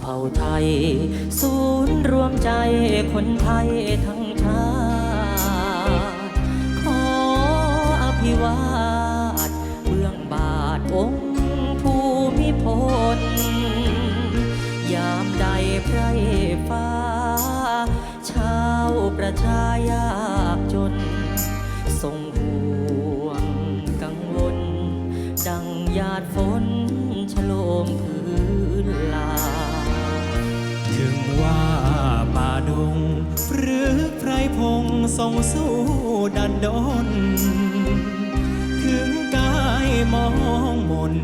เผ่าไทย ศูนย์รวมใจคนไทยทั้งชาติขออภิวาทเบื้องบาทองค์ภูมิพล ยามใดไพรฟ้า ชาวประชายากจน ทรงห่วงกังวล ดังหยาดฝนฉโลม ดง หรือไพรพงส่งสู้ดันดนถึงกายมองมน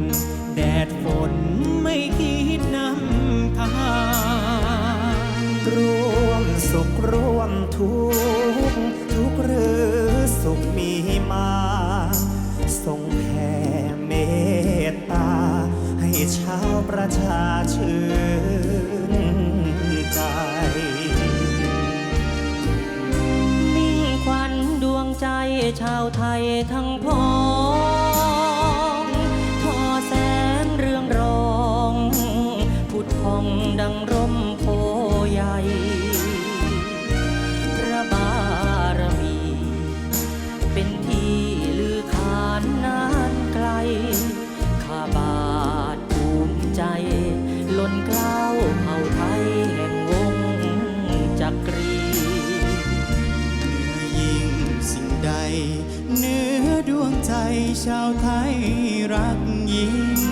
แดดฝนไม่คิดนำทางร่วมสุขร่วมทุกทุกหรือสุขมีมาทรงแผ่เมตตา ให้ชาวประชาชื่น ชาวไทยทั้งพ้อง เนื้อดวงใจชาวไทยรักยิ่ง